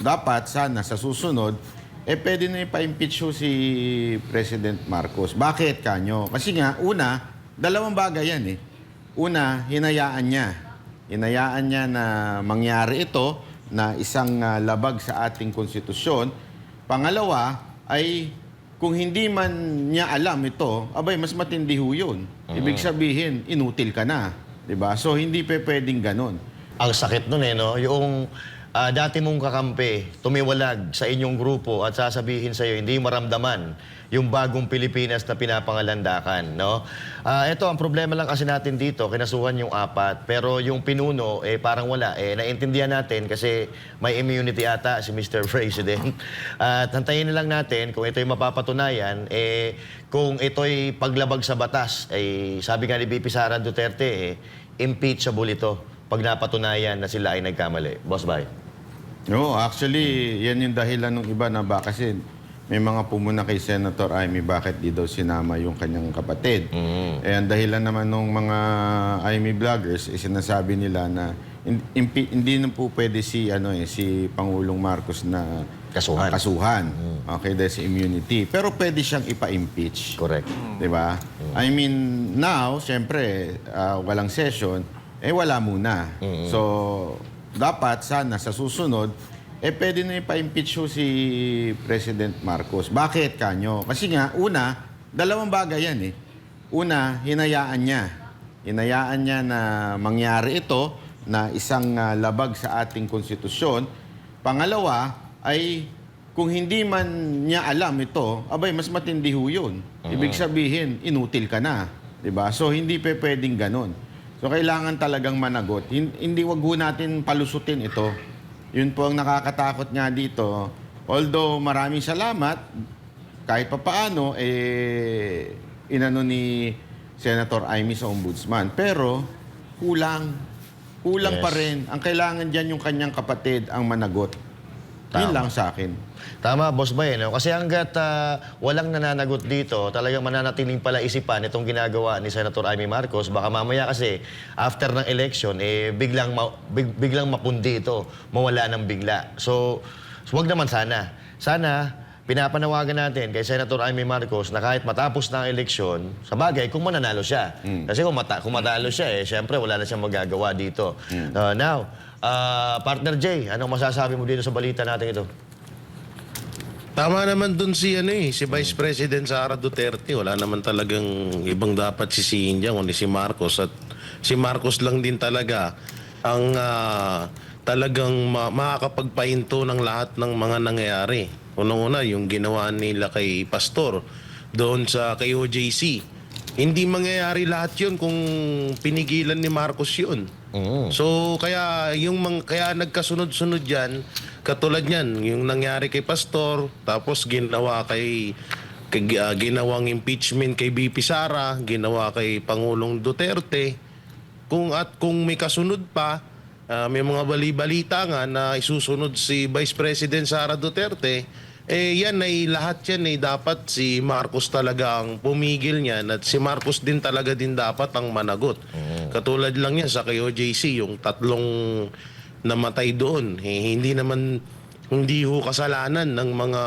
dapat sana sa susunod, eh pwede na ipa-impeach si President Marcos. Bakit kanyo? Kasi nga, una, dalawang bagay yan eh. Una, hinayaan niya. Hinayaan niya na mangyari ito na isang ah, labag sa ating konstitusyon. Pangalawa, ay kung hindi man niya alam ito, abay, mas matindi ho yun. Ibig sabihin, inutil ka na. 'Di ba? So, hindi pe pwedeng ganun. Ang sakit nun eh, no? Yung ah, dati mong kakampi, tumiwalag sa inyong grupo at sasabihin sa'yo, hindi maramdaman yung bagong Pilipinas na pinapangalandakan, no? Ah, ito, ang problema lang kasi natin dito, kinasuhan yung apat, pero yung pinuno, eh, parang wala. Eh, naintindihan natin kasi may immunity ata si Mr. President. At hantayin na lang natin kung ito'y mapapatunayan, eh, kung ito'y paglabag sa batas, eh, sabi nga ni BP Sara Duterte, eh, impeachable ito pag napatunayan na sila ay nagkamali. Boss Bay. No, actually, yan yung dahilan ng iba na ba kasi may mga pumuna kay Senator Amy bakit di daw sinama yung kanyang kapatid. Eh, ang dahilan naman ng mga Amy vloggers, eh, sinasabi nila na hin- impi- hindi na po pwede si, ano, eh, si Pangulong Marcos na Kasuhan. kasuhan. Okay, dahil sa immunity. Pero pwede siyang ipa-impeach. Correct. Di ba? I mean, now, siyempre, ah, walang session, eh wala muna. So, dapat sana sa susunod, eh pwede na ipa-impeach ho si President Marcos. Bakit kanyo? Kasi nga, una, dalawang bagay yan eh. Una, hinayaan niya. Hinayaan niya na mangyari ito na isang ah, labag sa ating konstitusyon. Pangalawa, ay kung hindi man niya alam ito, abay, mas matindi ho yun. Ibig sabihin, inutil ka na. 'di ba? So, hindi pe pwedeng ganun. So, kailangan talagang managot. Hin- Hindi wag ho natin palusutin ito. Yun po ang nakakatakot nga dito. Although, maraming salamat, kahit papaano, eh, inano ni Senator Amy sa ombudsman. Pero, kulang. Kulang Yes. pa rin. Ang kailangan dyan yung kanyang kapatid ang managot. Yun Tama. lang sa akin. Tama, Boss Bay. No? Kasi hanggat ah, walang nananagot dito, talagang mananatiling pala isipan itong ginagawa ni Senator Amy Marcos. Baka mamaya kasi, after ng election, eh, biglang, ma- big- biglang mapundi ito. Mawala ng bigla. So, wag naman sana. Sana, pinapanawagan natin kay Senator Amy Marcos na kahit matapos na ang eleksyon, sa bagay, kung mananalo siya. Kasi kung, mata- kung matalo siya, eh, syempre wala na siyang magagawa dito. Uh, now, ah, Partner Jay, anong masasabi mo dito sa balita natin ito? Tama naman dun si ano eh, si Vice President Sara Duterte. Wala naman talagang ibang dapat sisihin dyan kundi si Marcos. At si Marcos lang din talaga ang ah, talagang ma- makakapagpahinto ng lahat ng mga nangyayari. Unang-una, yung ginawa nila kay Pastor doon sa kay OJC. Hindi mangyayari lahat yun kung pinigilan ni Marcos yun. So kaya yung mang, kaya nagkasunod-sunod yan, katulad niyan, yung nangyari kay Pastor, tapos ginawa kay, kay ah, ginawang impeachment kay BP Sara, ginawa kay Pangulong Duterte. Kung at kung may kasunod pa, ah, may mga bali-balita nga na isusunod si Vice President Sara Duterte, eh yan ay lahat yan ay dapat si Marcos talaga ang pumigil niyan at si Marcos din talaga din dapat ang managot. Katulad lang yan sa kay OJC, yung tatlong namatay doon. Eh, hindi naman hindi ho kasalanan ng mga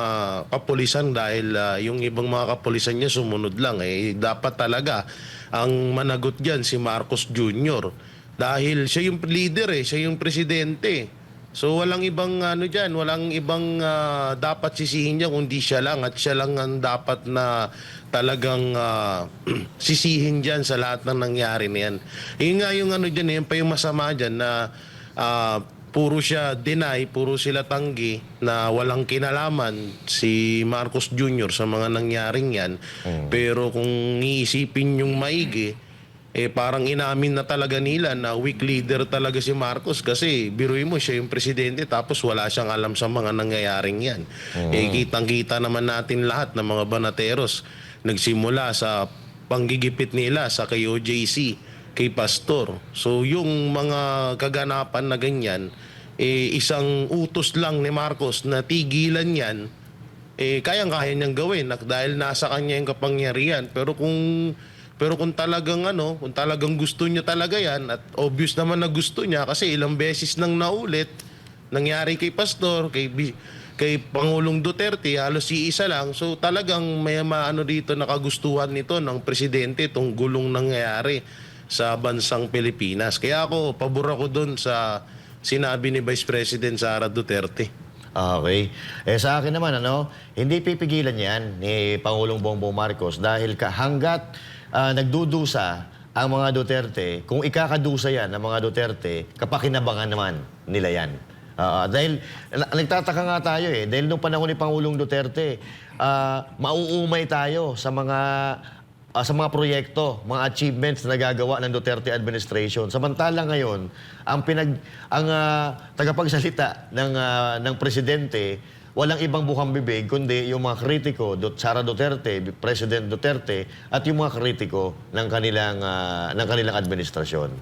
kapulisan dahil ah, yung ibang mga kapulisan niya sumunod lang. Eh, dapat talaga ang managot diyan si Marcos Jr. Dahil siya yung leader eh, siya yung presidente. So walang ibang ano diyan, walang ibang ah, dapat sisihin niya kundi siya lang at siya lang ang dapat na talagang ah, sisihin diyan sa lahat ng nangyari na yan. Yun nga yung ano diyan, yun pa yung masama diyan na ah, puro siya deny, puro sila tanggi na walang kinalaman si Marcos Jr. sa mga nangyaring yan. Pero kung iisipin yung maigi, eh parang inamin na talaga nila na weak leader talaga si Marcos kasi biruin mo siya yung presidente tapos wala siyang alam sa mga nangyayaring yan. Eh kitang-kita naman natin lahat ng mga banateros nagsimula sa panggigipit nila sa kay OJC, kay Pastor. So yung mga kaganapan na ganyan, eh isang utos lang ni Marcos na tigilan yan eh kayang-kaya niyang gawin dahil nasa kanya yung kapangyarihan. Pero kung pero kung talagang ano, kung talagang gusto niya talaga yan at obvious naman na gusto niya kasi ilang beses nang naulit nangyari kay Pastor, kay kay Pangulong Duterte, halos si isa lang. So talagang may maano dito nakagustuhan nito ng presidente itong gulong nangyayari sa bansang Pilipinas. Kaya ako, pabor ako doon sa sinabi ni Vice President Sara Duterte. Okay. Eh sa akin naman ano, hindi pipigilan 'yan ni Pangulong Bongbong Marcos dahil hangga't ah, nagdudusa ang mga Duterte, kung ikakadusa 'yan ng mga Duterte, kapakinabangan naman nila 'yan. Ah, dahil na- nagtataka nga tayo eh, dahil nung panahon ni Pangulong Duterte, ah, mauumay tayo sa mga ah, sa mga proyekto, mga achievements na nagagawa ng Duterte administration. Samantala ngayon, ang pinag ang ah, tagapagsalita ng ah, ng presidente walang ibang bukang bibig kundi yung mga kritiko Sara Duterte, President Duterte at yung mga kritiko ng kanilang ah, ng kanilang administrasyon.